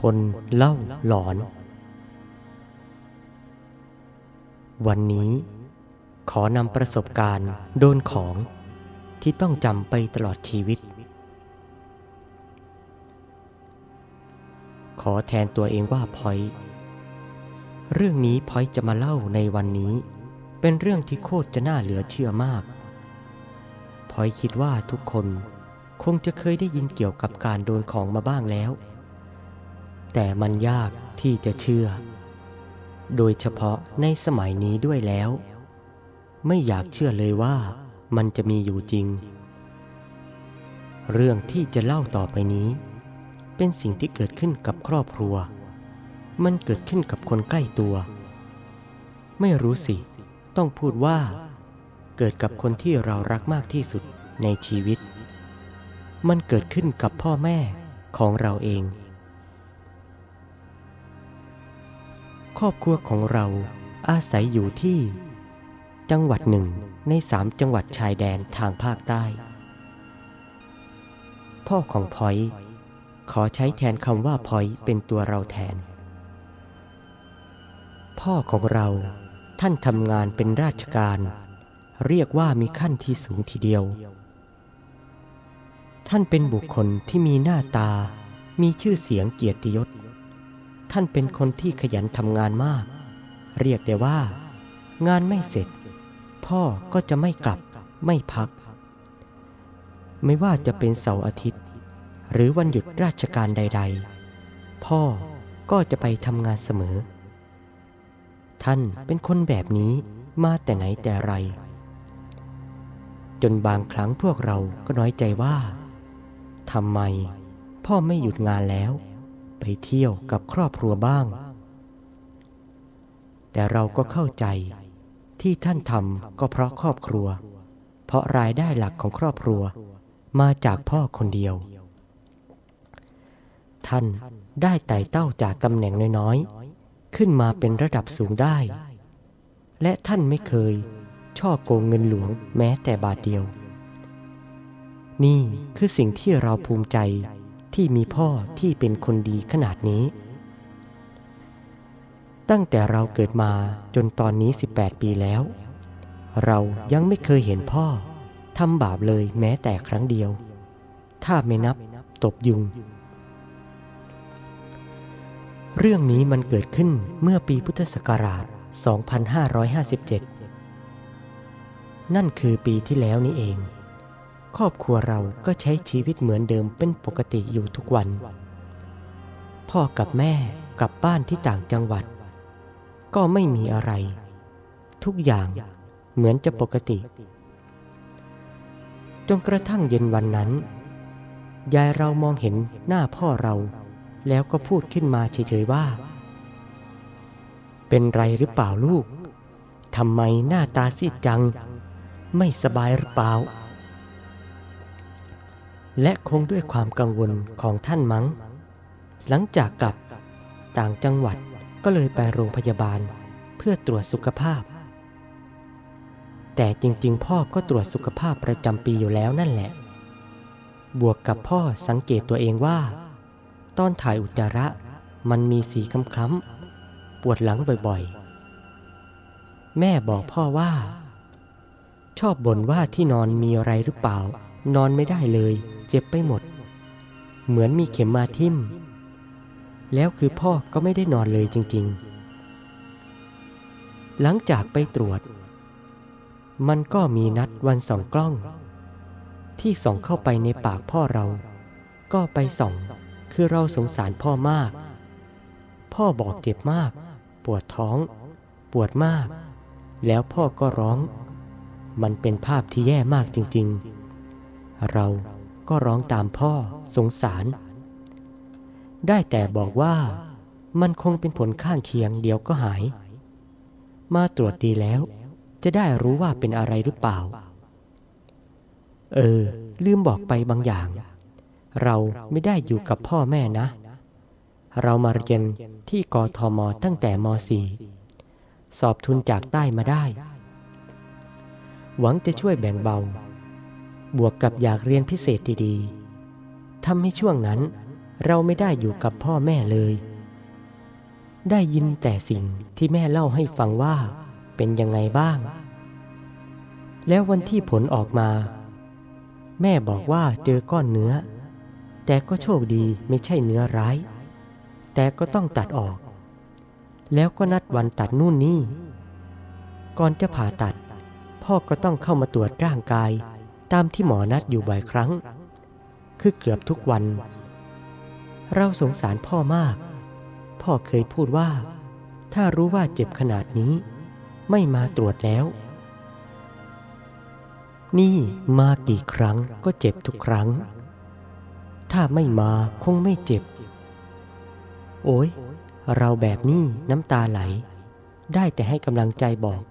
คนเล่าหลอน วันนี้ขอนำประสบการณ์โดนของที่ต้องจำไปตลอดชีวิต ขอแทนตัวเองว่าพอยเรื่องนี้พอยจะมาเล่าในวันนี้ เป็นเรื่องที่โคตรจะน่าเหลือเชื่อมากพอยคิดว่าทุกคนคงจะเคยได้ยินเกี่ยวกับการโดนของมาบ้างแล้ว แต่มันยากที่จะเชื่อ โดยเฉพาะในสมัยนี้ด้วยแล้ว ไม่อยากเชื่อเลยว่ามันจะมีอยู่จริง เรื่องที่จะเล่าต่อไปนี้ เป็นสิ่งที่เกิดขึ้นกับครอบครัว มันเกิดขึ้นกับคนใกล้ตัว ไม่รู้สิ ต้องพูดว่า เกิดกับคนที่เรารักมากที่สุดในชีวิต มันเกิดขึ้นกับพ่อแม่ของเราเอง ครอบครัวของเราอาศัยอยู่ที่ จังหวัดหนึ่งในสามจังหวัดชายแดนทางภาคใต้ พ่อของพอยขอใช้แทนคำว่าพอยเป็นตัวเราแทน พ่อของเราท่านทำงานเป็นราชการ เรียกว่ามีขั้นที่สูงทีเดียว ท่านเป็นบุคคลที่มีหน้าตา มีชื่อเสียงเกียรติยศ ท่านเป็นคนที่ขยันทำงานมาก เรียกได้ว่า งานไม่เสร็จ พ่อก็จะไม่กลับไม่พัก ไม่ว่าจะเป็นเสาร์อาทิตย์ หรือวันหยุดราชการใด ๆ พ่อก็จะไปทำงานเสมอ ท่านเป็นคนแบบนี้มาแต่ไหนแต่ไร จนบางครั้งพวกเราก็น้อยใจว่าทำไมพ่อไม่หยุดงานแล้ว ไปเที่ยวกับครอบครัวบ้าง แต่เราก็เข้าใจที่ท่านทำก็เพราะครอบครัว เพราะรายได้หลักของครอบครัวมาจากพ่อคนเดียว ท่านได้ไต่เต้าจากตำแหน่งน้อยๆ ขึ้นมาเป็นระดับสูงได้ และท่านไม่เคยช่อโกงเงินหลวงแม้แต่บาทเดียว นี่คือสิ่งที่เราภูมิใจ ที่มีพ่อที่เป็นคนดีขนาดนี้ ตั้งแต่เราเกิดมาจนตอนนี้ 18 ปีแล้ว เรายังไม่เคยเห็นพ่อทำบาปเลยแม้แต่ครั้งเดียว ถ้าไม่นับตบยุง เรื่องนี้มันเกิดขึ้นเมื่อปีพุทธศักราช 2557 นั่นคือปีที่แล้วนี่เอง ครอบครัวเราก็ใช้ชีวิตเหมือนเดิมเป็นปกติอยู่ทุกวัน พ่อกับแม่กลับบ้านที่ต่างจังหวัด ก็ไม่มีอะไร ทุกอย่างเหมือนจะปกติ จนกระทั่งเย็นวันนั้น ยายเรามองเห็นหน้าพ่อเรา แล้วก็พูดขึ้นมาเฉยๆว่า เป็นไรหรือเปล่าลูกทำไมหน้าตาซีดจัง ไม่สบายหรือเปล่า และคงด้วยความกังวลของท่านมั้ง หลังจากกลับต่างจังหวัดก็เลยไปโรงพยาบาลเพื่อตรวจสุขภาพ แต่จริงๆ พ่อก็ตรวจสุขภาพประจำปีอยู่แล้วนั่นแหละ บวกกับพ่อสังเกตตัวเองว่า ตอนถ่ายอุจจาระมันมีสีคล้ำๆปวดหลังบ่อยๆ แม่บอกพ่อว่า ชอบบ่นว่าที่นอนมีอะไรหรือเปล่า นอนไม่ได้เลย เจ็บไปหมด เหมือนมีเข็มมาทิ่ม แล้วคือพ่อก็ไม่ได้นอนเลยจริง ๆ หลังจากไปตรวจ มันก็มีนัดวันส่องกล้อง ที่ส่องเข้าไปในปากพ่อเรา ก็ไปส่อง คือเราสงสารพ่อมาก พ่อบอกเจ็บมาก ปวดท้อง ปวดมาก แล้วพ่อก็ร้อง มันเป็นภาพที่แย่มากจริง ๆ เราก็ร้องตามพ่อสงสาร ได้แต่บอกว่ามันคงเป็นผลข้างเคียงเดี๋ยวก็หาย มาตรวจดีแล้ว จะได้รู้ว่าเป็นอะไรหรือเปล่า เออ ลืมบอกไปบางอย่าง เราไม่ได้อยู่กับพ่อแม่นะ เรามาเรียนที่กทมตั้งแต่ม .4 สอบทุนจากใต้มาได้ หวังจะช่วยแบ่งเบา บวกกับอยากเรียนพิเศษดีๆทำให้ช่วงนั้นเราไม่ได้อยู่กับพ่อแม่เลย ได้ยินแต่สิ่งที่แม่เล่าให้ฟังว่าเป็นยังไงบ้าง แล้ววันที่ผลออกมา แม่บอกว่าเจอก้อนเนื้อ แต่ก็โชคดีไม่ใช่เนื้อร้าย แต่ก็ต้องตัดออก แล้วก็นัดวันตัดนู่นนี่ ก่อนจะผ่าตัด พ่อก็ต้องเข้ามาตรวจร่างกาย ตามที่หมอนัดอยู่บ่อยครั้ง คือเกือบทุกวัน เราสงสารพ่อมาก พ่อเคยพูดว่า ถ้ารู้ว่าเจ็บขนาดนี้ ไม่มาตรวจแล้ว นี่มากี่ครั้งก็เจ็บทุกครั้ง ถ้าไม่มาคงไม่เจ็บ โอ้ยเราแบบนี้น้ำตาไหล ได้แต่ให้กำลังใจบอก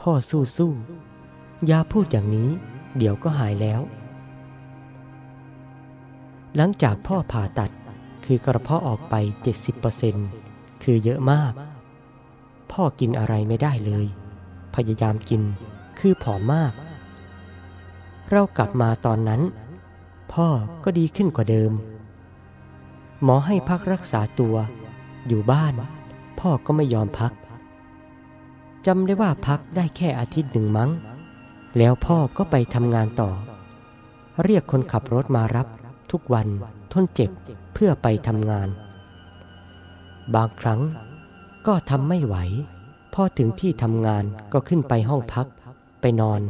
พ่อสู้สู้ๆอย่าพูดอย่างนี้ เดี๋ยวก็หายแล้ว หลังจากพ่อผ่าตัดคือกระเพาะออกไป 70%คือเยอะมาก พ่อกินอะไรไม่ได้เลย พยายามกินคือผอมมาก เรากลับมาตอนนั้น พ่อก็ดีขึ้นกว่าเดิม หมอให้พักรักษาตัว อยู่บ้าน พ่อก็ไม่ยอมพักจำได้ว่าพักได้แค่อาทิตย์หนึ่งมั้ง แล้วพ่อก็ไปทำงานต่อ เรียกคนขับรถมารับทุกวันทนเจ็บเพื่อไปทำงาน บางครั้งก็ทำไม่ไหว พอถึงที่ทำงานก็ขึ้นไปห้องพักไปนอน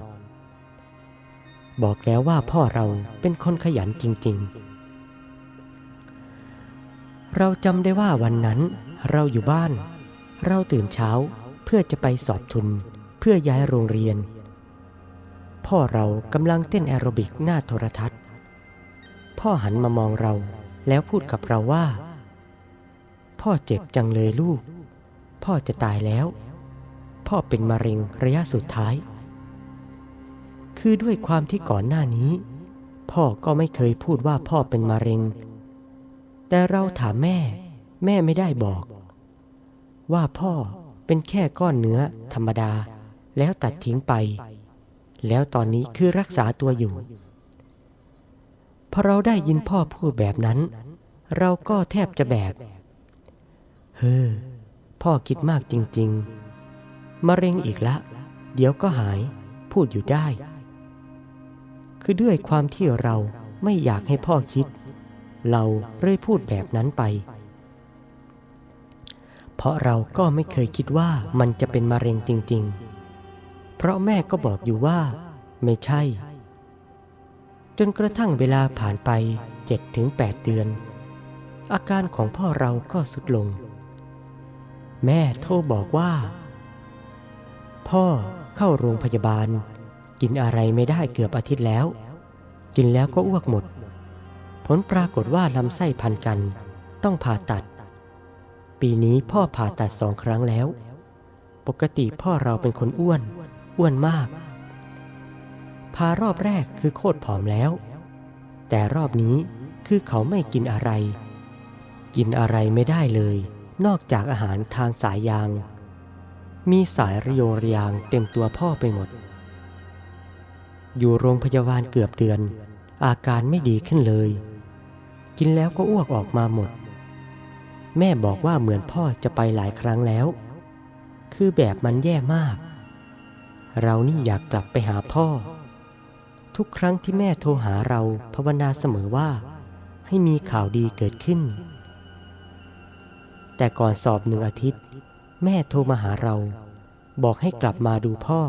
บอกแล้วว่าพ่อเราเป็นคนขยันจริง ๆ เราจำได้ว่าวันนั้นเราอยู่บ้าน เราตื่นเช้าเพื่อจะไปสอบทุนเพื่อย้ายโรงเรียน พ่อเรากำลังเต้นแอโรบิกหน้าโทรทัศน์ พ่อหันมามองเราแล้วพูดกับเราว่า พ่อเจ็บจังเลยลูก พ่อจะตายแล้ว พ่อเป็นมะเร็งระยะสุดท้าย คือด้วยความที่ก่อนหน้านี้ พ่อก็ไม่เคยพูดว่าพ่อเป็นมะเร็ง แต่เราถามแม่ แม่ไม่ได้บอก ว่าพ่อเป็นแค่ก้อนเนื้อธรรมดาแล้วตัดทิ้งไป แล้วตอนนี้คือรักษาตัวอยู่ พอเราได้ยินพ่อพูดแบบนั้น เราก็แทบจะแบบ เฮ้อ พ่อคิดมากจริง ๆมะเร็งอีกละ เดี๋ยวก็หาย พูดอยู่ได้ คือด้วยความที่เราไม่อยากให้พ่อคิด เราเลยพูดแบบนั้นไป เพราะเราก็ไม่เคยคิดว่ามันจะเป็นมะเร็งจริง ๆ เพราะแม่ก็บอกอยู่ว่า ไม่ใช่ จนกระทั่งเวลาผ่านไป7-8เดือน อาการของพ่อเราก็สุดลง แม่โทรบอกว่า พ่อเข้าโรงพยาบาล กินอะไรไม่ได้เกือบอาทิตย์แล้ว กินแล้วก็อ้วกหมด ผลปรากฏว่าลำไส้พันกัน ต้องผ่าตัด ปีนี้พ่อผ่าตัดสองครั้งแล้ว ปกติพ่อเราเป็นคนอ้วน อ้วนมาก พารอบแรกคือโคตรผอมแล้ว แต่รอบนี้คือเขาไม่กินอะไร กินอะไรไม่ได้เลย นอกจากอาหารทางสายยาง มีสายระโยงระยางเต็มตัวพ่อไปหมด อยู่โรงพยาบาลเกือบเดือน อาการไม่ดีขึ้นเลย กินแล้วก็อ้วกออกมาหมด แม่บอกว่าเหมือนพ่อจะไปหลายครั้งแล้ว คือแบบมันแย่มาก เรานี่อยากกลับไปหาพ่อ ทุกครั้งที่แม่โทรหาเราภาวนาเสมอว่า ให้มีข่าวดีเกิดขึ้น แต่ก่อนสอบหนึ่งอาทิตย์ แม่โทรมาหาเรา บอกให้กลับมาดูพ่อ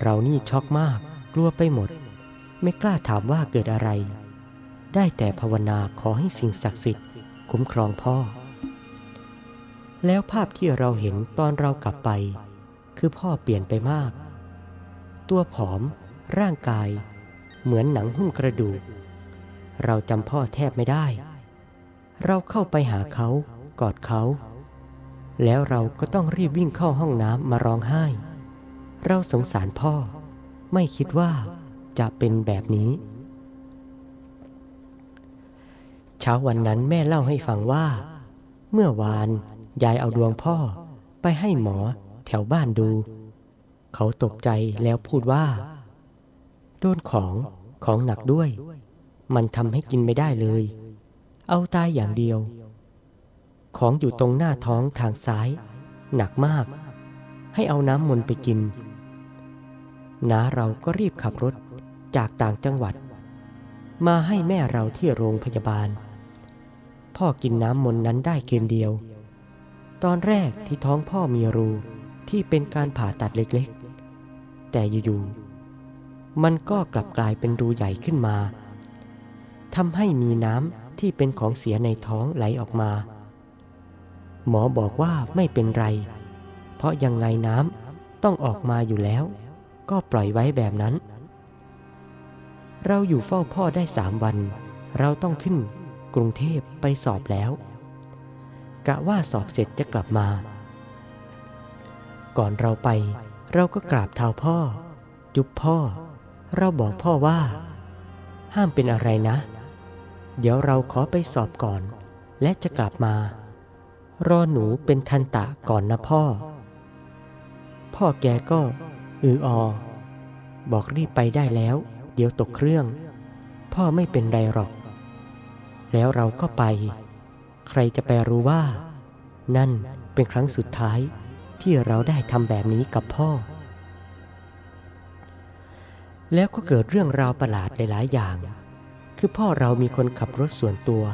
เรานี่ช็อกมากกลัวไปหมด ไม่กล้าถามว่าเกิดอะไร ได้แต่ภาวนาขอให้สิ่งศักดิ์สิทธิ์คุ้มครองพ่อ แล้วภาพที่เราเห็นตอนเรากลับไป คือพ่อเปลี่ยนไปมาก ตัวผอม ร่างกาย เหมือนหนังหุ้มกระดูก เราจำพ่อแทบไม่ได้ เราเข้าไปหาเขากอดเขา แล้วเราก็ต้องรีบวิ่งเข้าห้องน้ำมาร้องไห้ เราสงสารพ่อ ไม่คิดว่าจะเป็นแบบนี้ เช้าวันนั้นแม่เล่าให้ฟังว่า เมื่อวานยายเอาดวงพ่อไปให้หมอ แถวบ้านดู เขาตกใจแล้วพูดว่า โดนของของหนักด้วย มันทำให้กินไม่ได้เลย เอาตายอย่างเดียว ของอยู่ตรงหน้าท้องทางซ้าย หนักมาก ให้เอาน้ำมนต์ไปกินน้าเราก็รีบขับรถจากต่างจังหวัด มาให้แม่เราที่โรงพยาบาล พ่อกินน้ำมนต์นั้นได้คืนเดียว ตอนแรกที่ท้องพ่อมีรู ที่เป็นการผ่าตัดเล็กๆ แต่อยู่ๆมันก็กลับกลายเป็นรูใหญ่ขึ้นมาทำให้มีน้ำที่เป็นของเสียในท้องไหลออกมา หมอบอกว่าไม่เป็นไร เพราะยังไงน้ำต้องออกมาอยู่แล้ว ก็ปล่อยไว้แบบนั้น เราอยู่เฝ้าพ่อได้สามวัน เราต้องขึ้นกรุงเทพไปสอบแล้ว กะว่าสอบเสร็จจะกลับมา ก่อนเราไป เราก็กราบเท้าพ่อจุบพ่อ เราบอกพ่อว่า ห้ามเป็นอะไรนะ เดี๋ยวเราขอไปสอบก่อน และจะกลับมา รอหนูเป็นทันตะก่อนนะพ่อ พ่อแกก็อืออบอกรีบไปได้แล้ว เดี๋ยวตกเครื่อง พ่อไม่เป็นไรหรอก แล้วเราก็ไป ใครจะไปรู้ว่า นั่นเป็นครั้งสุดท้าย ที่เราได้ทำแบบนี้กับพ่อ แล้วก็เกิดเรื่องราวประหลาดหลายๆอย่าง คือพ่อเรามีคนขับรถส่วนตัว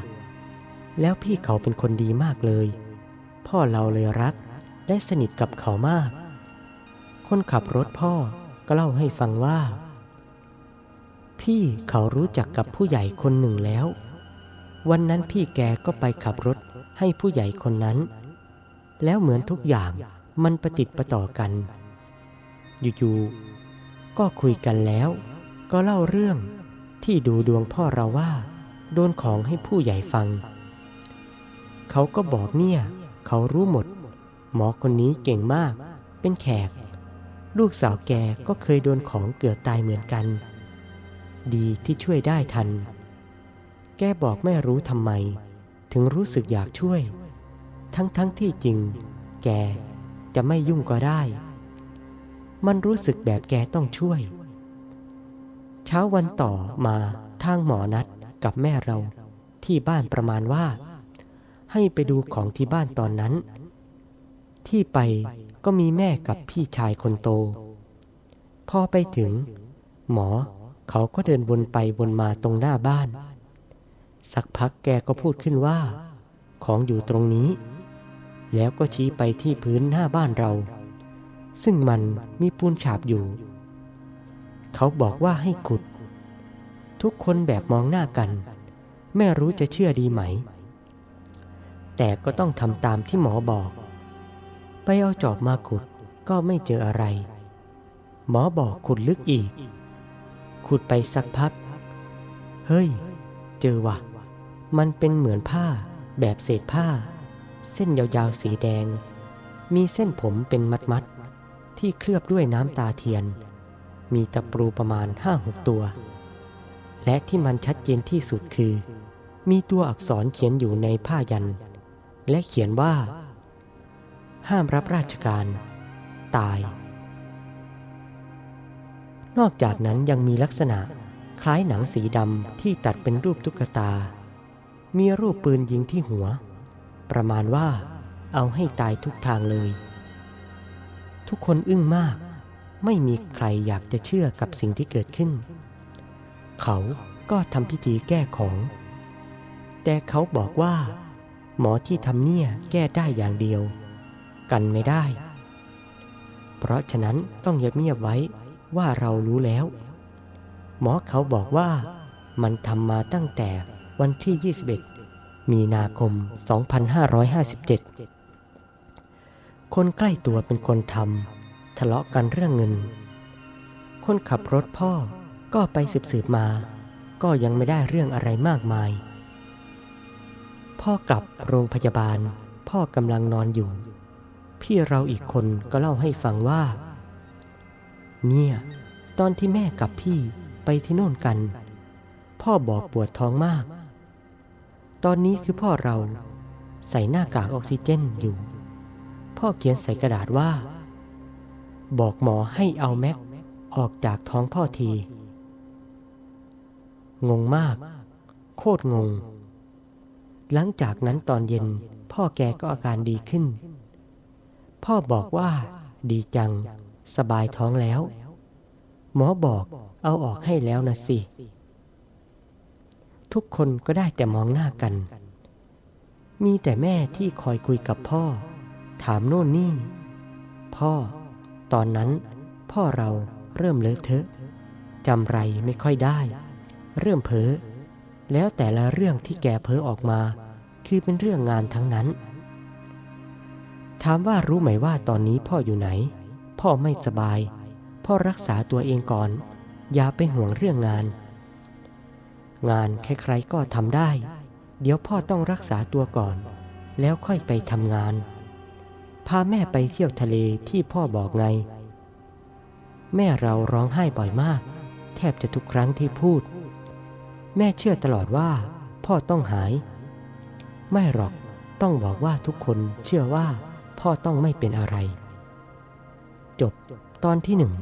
แล้วพี่เขาเป็นคนดีมากเลย พ่อเราเลยรักและสนิทกับเขามาก คนขับรถพ่อก็เล่าให้ฟังว่า พี่เขารู้จักกับผู้ใหญ่คนหนึ่งแล้ว วันนั้นพี่แกก็ไปขับรถให้ผู้ใหญ่คนนั้น แล้วเหมือนทุกอย่าง มันประติดประต่อกัน อยู่ๆ ก็คุยกันแล้ว ก็เล่าเรื่องที่ดูดวงพ่อเราว่า โดนของให้ผู้ใหญ่ฟัง เขาก็บอกเนี่ย เขารู้หมด หมอคนนี้เก่งมาก เป็นแขก ลูกสาวแกก็เคยโดนของเกือบตายเหมือนกัน ดีที่ช่วยได้ทัน แกบอกไม่รู้ทำไม ถึงรู้สึกอยากช่วย ทั้งๆทที่จริง แก จะไม่ยุ่งก็ได้ มันรู้สึกแบบแกต้องช่วย เช้าวันต่อมาทางหมอนัดกับแม่เราที่บ้านประมาณว่า ให้ไปดูของที่บ้านตอนนั้น ที่ไปก็มีแม่กับพี่ชายคนโต พอไปถึง หมอเขาก็เดินวนไปวนมาตรงหน้าบ้าน สักพักแกก็พูดขึ้นว่า ของอยู่ตรงนี้ แล้วก็ชี้ไปที่พื้นหน้าบ้านเรา ซึ่งมันมีปูนฉาบอยู่ เขาบอกว่าให้ขุด ทุกคนแบบมองหน้ากัน ไม่รู้จะเชื่อดีไหม แต่ก็ต้องทำตามที่หมอบอก ไปเอาจอบมาขุดก็ไม่เจออะไร หมอบอกขุดลึกอีก ขุดไปสักพัก เฮ้ย เจอว่ะมันเป็นเหมือนผ้าแบบเศษผ้า เส้นยาวๆสีแดง มีเส้นผมเป็นมัดๆ ที่เคลือบด้วยน้ำตาเทียน มีตะปรูประมาณห้าหกตัว และที่มันชัดเจนที่สุดคือ มีตัวอักษรเขียนอยู่ในผ้ายัน และเขียนว่า ห้ามรับราชการ ตาย นอกจากนั้นยังมีลักษณะคล้ายหนังสีดำที่ตัดเป็นรูปตุ๊กตา มีรูปปืนยิงที่หัว ประมาณว่าเอาให้ตายทุกทางเลย ทุกคนอึ้งมาก ไม่มีใครอยากจะเชื่อกับสิ่งที่เกิดขึ้น เขาก็ทำพิธีแก้ของ แต่เขาบอกว่า หมอที่ทำเนี่ยแก้ได้อย่างเดียว กันไม่ได้ เพราะฉะนั้นต้องเงียบๆไว้ว่าเรารู้แล้ว หมอเขาบอกว่ามันทำมาตั้งแต่วันที่ 21 มีนาคม 2557 คนใกล้ตัวเป็นคนทำทะเลาะกันเรื่องเงิน คนขับรถพ่อก็ไปสืบๆมา ก็ยังไม่ได้เรื่องอะไรมากมาย พ่อกลับโรงพยาบาล พ่อกำลังนอนอยู่ พี่เราอีกคนก็เล่าให้ฟังว่า เนี่ยตอนที่แม่กับพี่ไปที่โน่นกัน พ่อบอกปวดท้องมาก ตอนนี้คือพ่อเราใส่หน้ากากออกซิเจนอยู่ พ่อเขียนใส่กระดาษว่า บอกหมอให้เอาแม็กออกจากท้องพ่อที งงมาก โคตรงง หลังจากนั้นตอนเย็นพ่อแกก็อาการดีขึ้น พ่อบอกว่าดีจัง สบายท้องแล้ว หมอบอกเอาออกให้แล้วนะสิ ทุกคนก็ได้แต่มองหน้ากัน มีแต่แม่ที่คอยคุยกับพ่อ ถามโน่นนี่ พ่อ ตอนนั้นพ่อเราเริ่มเลอะเทอะจำไรไม่ค่อยได้ เริ่มเพ้อแล้วแต่ละเรื่องที่แกเพ้อออกมา คือเป็นเรื่องงานทั้งนั้น ถามว่ารู้ไหมว่าตอนนี้พ่ออยู่ไหน พ่อไม่สบาย พ่อรักษาตัวเองก่อน อย่าไปห่วงเรื่องงาน งานใครๆก็ทำได้ เดี๋ยวพ่อต้องรักษาตัวก่อน แล้วค่อยไปทำงาน พาแม่ไปเที่ยวทะเลที่พ่อบอกไง แม่เราร้องไห้บ่อยมาก แทบจะทุกครั้งที่พูด แม่เชื่อตลอดว่า พ่อต้องหาย ไม่หรอกต้องบอกว่าทุกคนเชื่อว่า พ่อต้องไม่เป็นอะไร จบตอนที่หนึ่ง